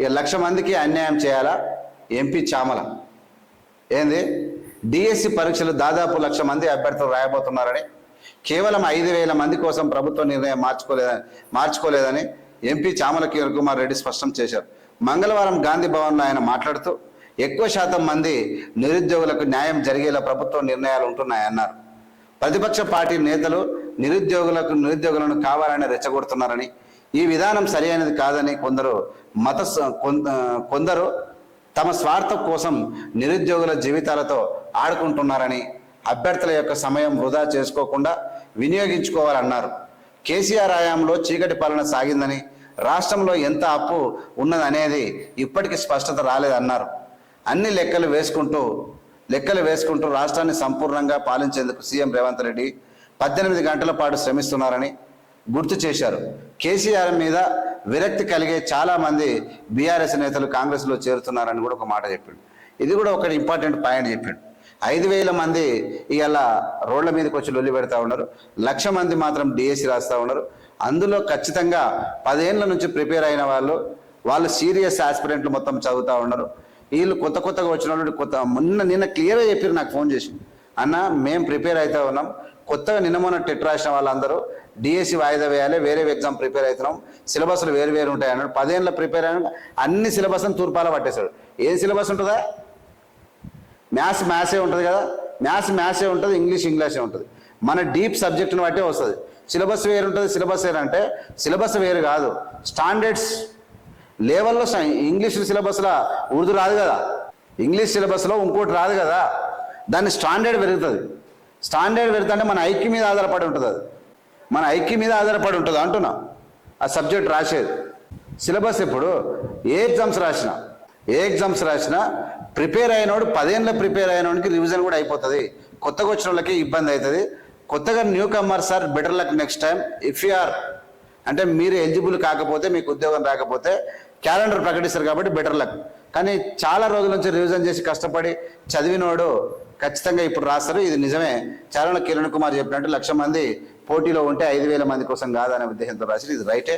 ఇక లక్ష మందికి అన్యాయం చేయాలా? ఎంపీ చామల. ఏంది? డిఎస్సి పరీక్షలు దాదాపు లక్ష మంది అభ్యర్థులు రాయబోతున్నారని కేవలం ఐదు వేల మంది కోసం ప్రభుత్వ నిర్ణయం మార్చుకోలేదని మార్చుకోలేదని ఎంపీ చామల కిరణ్ కుమార్ రెడ్డి స్పష్టం చేశారు. మంగళవారం గాంధీ భవన్లో ఆయన మాట్లాడుతూ ఎక్కువ శాతం మంది నిరుద్యోగులకు న్యాయం జరిగేలా ప్రభుత్వ నిర్ణయాలు ఉంటున్నాయన్నారు. ప్రతిపక్ష పార్టీ నేతలు నిరుద్యోగులకు నిరుద్యోగులను కావాలని రెచ్చగొడుతున్నారని ఈ విధానం సరైనది కాదని కొందరు మత కొందరు తమ స్వార్థం కోసం నిరుద్యోగుల జీవితాలతో ఆడుకుంటున్నారని అభ్యర్థుల యొక్క సమయం వృధా చేసుకోకుండా వినియోగించుకోవాలన్నారు. కేసీఆర్ హయాంలో చీకటి పాలన సాగిందని రాష్ట్రంలో ఎంత అప్పు ఉన్నదనేది ఇప్పటికీ స్పష్టత రాలేదన్నారు. అన్ని లెక్కలు వేసుకుంటూ లెక్కలు వేసుకుంటూ రాష్ట్రాన్ని సంపూర్ణంగా పాలించేందుకు సీఎం రేవంత్ రెడ్డి పద్దెనిమిది గంటల పాటు శ్రమిస్తున్నారని గుర్తు చేశారు. కేసీఆర్ మీద విరక్తి కలిగే చాలా మంది బీఆర్ఎస్ నేతలు కాంగ్రెస్లో చేరుతున్నారని కూడా ఒక మాట చెప్పాడు. ఇది కూడా ఒక ఇంపార్టెంట్ పాయింట్ చెప్పాడు. ఐదు వేల మంది ఇవాళ రోడ్ల మీదకి వచ్చి లొల్లి పెడతా ఉన్నారు. లక్ష మంది మాత్రం డిఎస్సి రాస్తూ ఉన్నారు. అందులో ఖచ్చితంగా పదేళ్ళ నుంచి ప్రిపేర్ అయిన వాళ్ళు వాళ్ళు సీరియస్ ఆస్పిరెంట్లు మొత్తం చదువుతూ ఉన్నారు. వీళ్ళు కొత్త కొత్తగా వచ్చిన వాళ్ళు కొత్త మొన్న నిన్న క్లియర్గా చెప్పారు నాకు ఫోన్ చేసి అన్న మేము ప్రిపేర్ అవుతా ఉన్నాం. కొత్తగా నిన్న మొన్న టెట్ రాసిన వాళ్ళందరూ డిఎస్సి వాయిదా వేయాలి వేరే ఎగ్జామ్ ప్రిపేర్ అవుతున్నాం. సిలబస్లు వేరు వేరు ఉంటాయి అన్నాడు. పదేళ్ళ ప్రిపేర్ అయినా అన్ని సిలబస్ని తూర్పాల పట్టేశాడు. ఏం సిలబస్ ఉంటుందా? మ్యాథ్స్ మ్యాథ్సే ఉంటుంది కదా. మ్యాథ్స్ మ్యాథ్సే ఉంటుంది ఇంగ్లీష్ ఇంగ్లీషే ఉంటుంది. మన డీప్ సబ్జెక్ట్ని బట్టే వస్తుంది. సిలబస్ వేరు ఉంటుంది సిలబస్ వేరు అంటే సిలబస్ వేరు కాదు. స్టాండర్డ్స్ లెవెల్లో ఇంగ్లీష్ సిలబస్లో ఉర్దూ రాదు కదా. ఇంగ్లీష్ సిలబస్లో ఇంకోటి రాదు కదా. దాని స్టాండర్డ్ పెరుగుతుంది. స్టాండర్డ్ పెరుగుతుంటే మన ఐక్య మీద ఆధారపడి ఉంటుంది అది. మన ఐక్య మీద ఆధారపడి ఉంటుంది అంటున్నా. ఆ సబ్జెక్ట్ రాసేది. సిలబస్ ఇప్పుడు ఏ ఎగ్జామ్స్ రాసినా. ఏ ఎగ్జామ్స్ రాసినా ప్రిపేర్ అయినోడు పదేళ్ళ ప్రిపేర్ అయినోడికి రివిజన్ కూడా అయిపోతుంది. కొత్తగా వచ్చిన వాళ్ళకి ఇబ్బంది అవుతుంది కొత్తగా newcomer sir better luck next time if you are. అంటే మీరు ఎలిజిబుల్ కాకపోతే మీకు ఉద్యోగం రాకపోతే క్యాలెండర్ ప్రకటిస్తారు కాబట్టి బెటర్ లక్. కానీ చాలా రోజుల నుంచి రివిజన్ చేసి కష్టపడి చదివినోడు ఖచ్చితంగా ఇప్పుడు రాస్తారు. ఇది నిజమే. చారణ కిరణ్ కుమార్ చెప్పినట్టు లక్ష మంది పోటీలో ఉంటే ఐదు వేల మంది కోసం కాదనే ఉద్దేశంతో రాసి ఇది రైటే.